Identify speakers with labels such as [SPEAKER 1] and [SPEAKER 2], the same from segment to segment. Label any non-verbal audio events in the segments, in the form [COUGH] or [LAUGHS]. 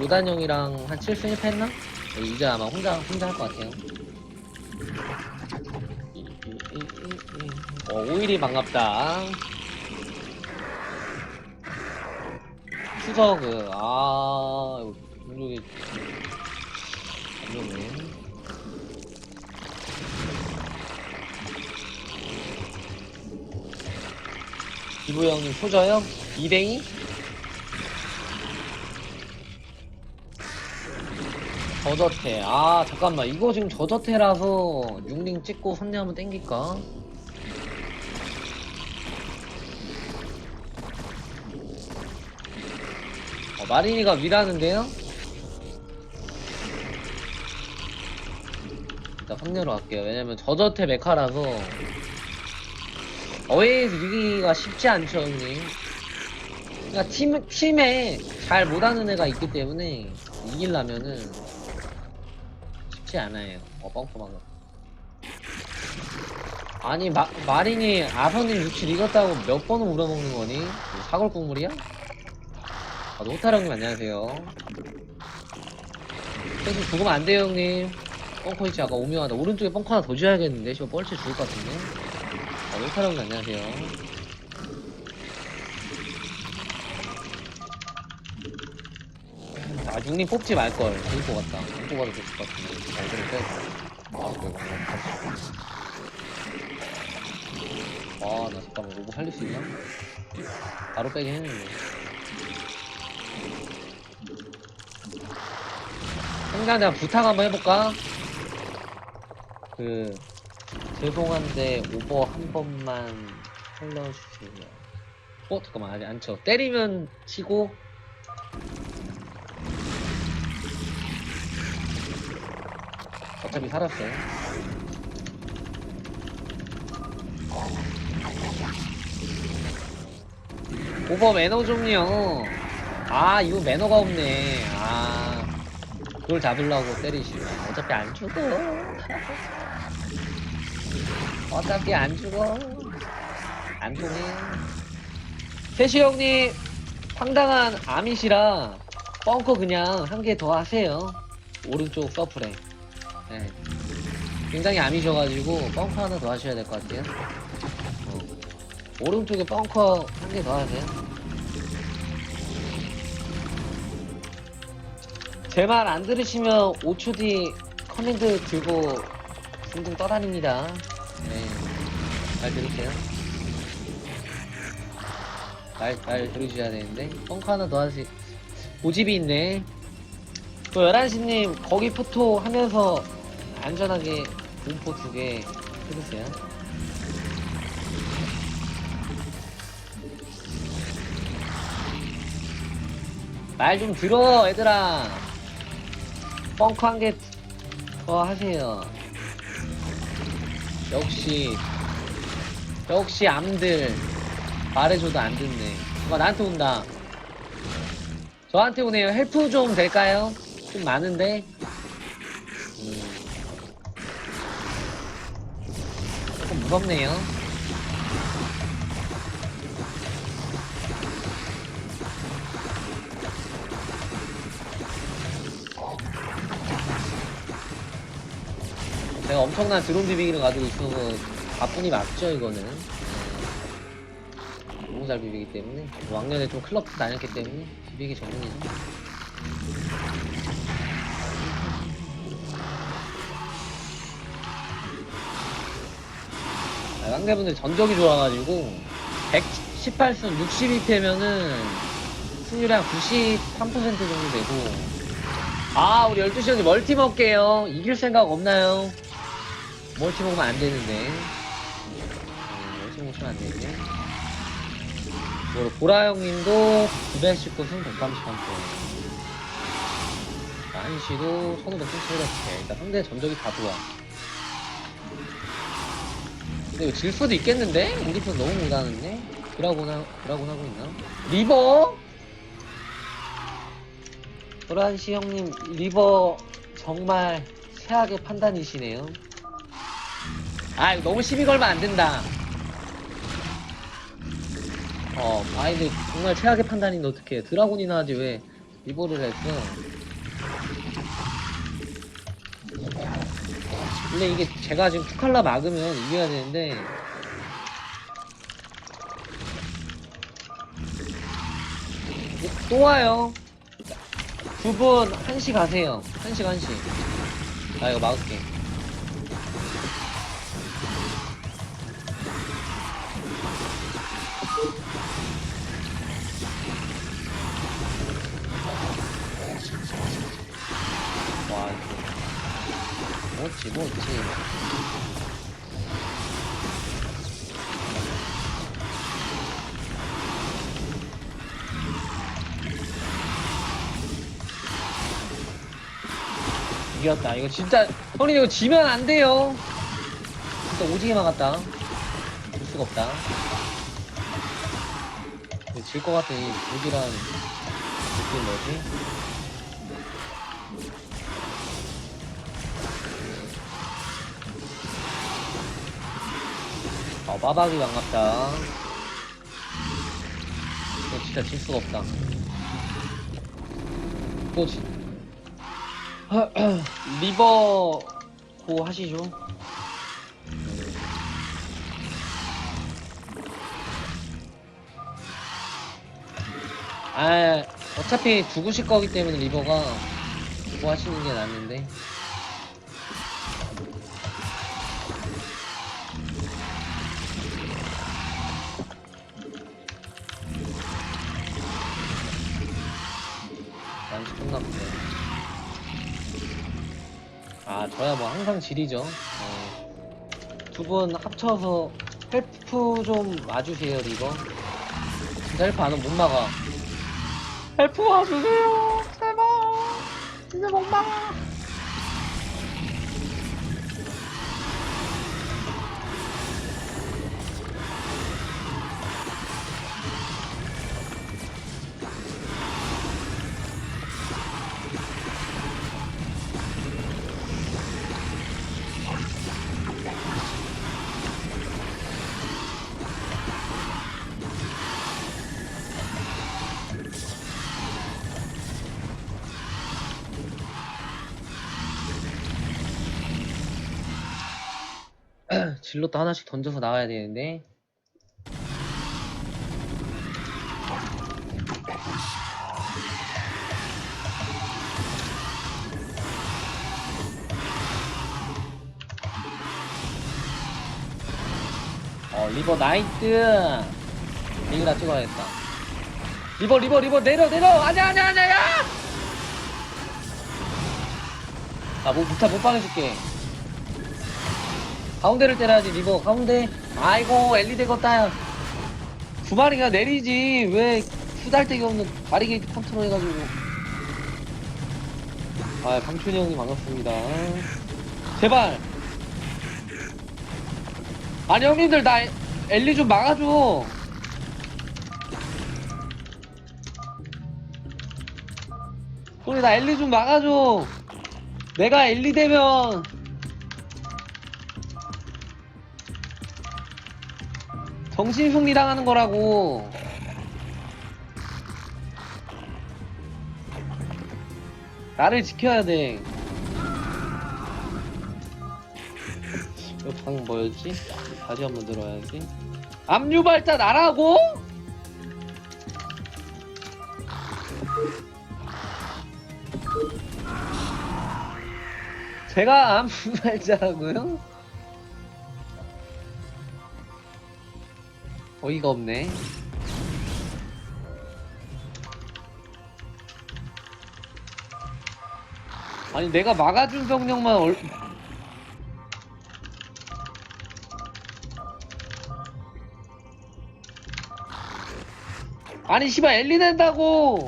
[SPEAKER 1] 요단 형이랑 한 7승 1패 했나? 이제 아마 혼자 혼자 할 것 같아요. 어, 오일이 반갑다. 추석은 아 공격이 위험해. 기부 형님 소저요? 이댕이? 저저태. 아, 잠깐만. 이거 지금 저저태라서 6링 찍고 선내 한번 땡길까? 어, 마린이가 위라는데요? 일단 선내로 갈게요. 왜냐면 저저태 메카라서 어웨이에서 이기기가 쉽지 않죠, 형님. 그러니까 팀, 팀에 잘 못하는 애가 있기 때문에 이기려면은 쉽지 않아요. 어, 방금. 아니, 마, 마린이 아선님 유치 익었다고 몇 번을 우려먹는 거니? 뭐 사골 국물이야? 아, 노타라 형님 안녕하세요. 계속 죽으면 안 돼요, 형님. 뻥커 있지, 아까 오묘하다. 오른쪽에 뻥커 하나 더 줘야겠는데? 지금 뻘치 죽을 것 같은데? 아, 노타라 형님 안녕하세요. 아, 육림 뽑지 말걸. 좋을 것 같다. 안 뽑아도 좋을 것 같은데. 잘 들을 때. 아, 이거 아, 나 잠깐만. 로고 살릴 수 있나? 바로 빼긴 했는데. 생각 내가 부탁 한번 해볼까? 그, 죄송한데 오버 한 번만 살려주세요. 어? 잠깐만, 아직 안 쳐. 때리면 치고, 어차피 살았어요. 오버 매너 좀요. 아, 이거 매너가 없네. 아, 그걸 잡으려고 때리시네. 어차피 안 죽어. [LAUGHS] 어차피 안 죽어. 안 통해. 세시 형님, 상당한 아밋이라 벙커 그냥 한 개 더 하세요. 오른쪽 서플에. 네. 굉장히 암이셔가지고 벙커 하나 더 하셔야 될 것 같아요. 어. 오른쪽에 벙커 한 개 더 하세요. 제 말 안 들으시면 5초 뒤 커맨드 들고 둥둥 떠다닙니다. 네. 말 들으세요. 말, 말 들으셔야 되는데. 벙커 하나 더 하시, 고집이 있네. 또 11시님, 거기 포토 하면서 안전하게 공포 두 개 해주세요. 말 좀 들어, 얘들아. 펑크 한개더 하세요. 역시, 역시 암들. 말해줘도 안 듣네. 누가 나한테 온다. 저한테 오네요. 헬프 좀 될까요? 좀 많은데. 무섭네요. 제가 엄청난 드론 비비기를 가지고 있어서 바쁜이 맞죠 이거는 네. 너무 잘 비비기 때문에 왕년에 좀 클럽 다녔기 때문에 비비기 전문이죠 아, 상대분들 전적이 좋아가지고 118승 62패면은 승률이 한 93% 정도 되고. 아 우리 12시 형님 멀티 먹게요. 이길 생각 없나요? 멀티 먹으면 안 되는데. 음, 멀티 먹으면 안 되는데. 그리고 보라 형님도 919승 133패. 안시도 1500승 700패 일단 상대 전적이 다 좋아 이거 질 수도 있겠는데? 우리 편 너무 못하는데? 하, 드라곤 하고 있나? 리버? 도란시 형님, 리버 정말 최악의 판단이시네요. 아, 이거 너무 시비 걸면 안 된다. 어, 아이, 근데 정말 최악의 판단인데 어떡해. 드라곤이나 하지 왜 리버를 했어. 근데 이게 제가 지금 투칼라 막으면 이겨야 되는데 또 와요. 두 분 한시 가세요. 한시 한시. 나 이거 막을게. 뭐지, 뭐지. 이겼다. 이거 진짜, 형님 이거 지면 안 돼요. 진짜 오지게 막았다. 줄 수가 없다. 질 것 같은 이 오지란 느낌 뭐지? 아, 마박이 반갑다. 이거 진짜 질 수가 없다. 또 지... [CLEARS THROAT] 리버 고 하시죠. 아, 어차피 죽으실 거기 때문에 리버가 고 하시는 게 낫는데. 저야 뭐 항상 질이죠. 두 분 합쳐서 헬프 좀 와주세요, 리버. 진짜 헬프 안 오면 못 막아. 헬프 와주세요, 제발. 진짜 못 막아. [CLEARS THROAT] 질럿도 하나씩 던져서 나와야 되는데. 어, 리버 나이트. 리그라 찍어야겠다. 리버, 리버, 리버, 내려, 내려! 아니야, 아니야, 아니야, 야! 아, 뭐, 무타 못 박아줄게. 가운데를 때려야지 리버. 가운데. 아이고 엘리 되겠다. 두 마리가 내리지. 왜 후달데기 없는 바리게이트 컨트롤 해가지고. 아 방춘이 형님 반갑습니다. 제발. 아니 형님들 나 엘리 좀 막아줘. 우리 나 엘리 좀 막아줘. 내가 엘리 되면 정신 승리 당하는 거라고. 나를 지켜야 돼. 이거 방금 뭐였지? 다시 한번 들어야지. 압류발자 나라고? 제가 압류발자라고요? 어이가 없네. 아니 내가 막아준 병력만 얼... 아니 씨발 엘리 낸다고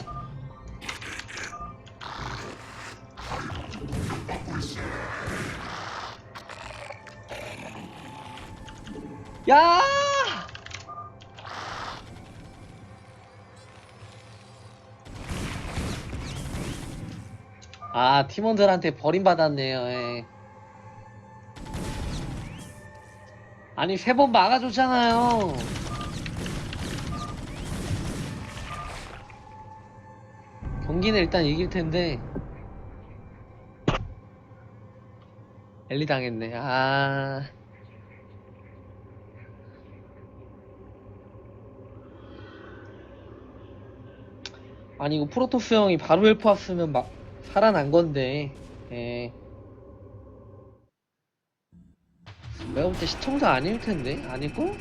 [SPEAKER 1] 야 아, 팀원들한테 버림받았네요, 예. 아니, 세 번 막아줬잖아요. 경기는 일단 이길 텐데 엘리 당했네. 아. 아니 이거 프로토스 형이 바로 헬프 왔으면 막 살아난 건데. 예. 내가 볼 때 시청자 아닐 텐데 아닐걸?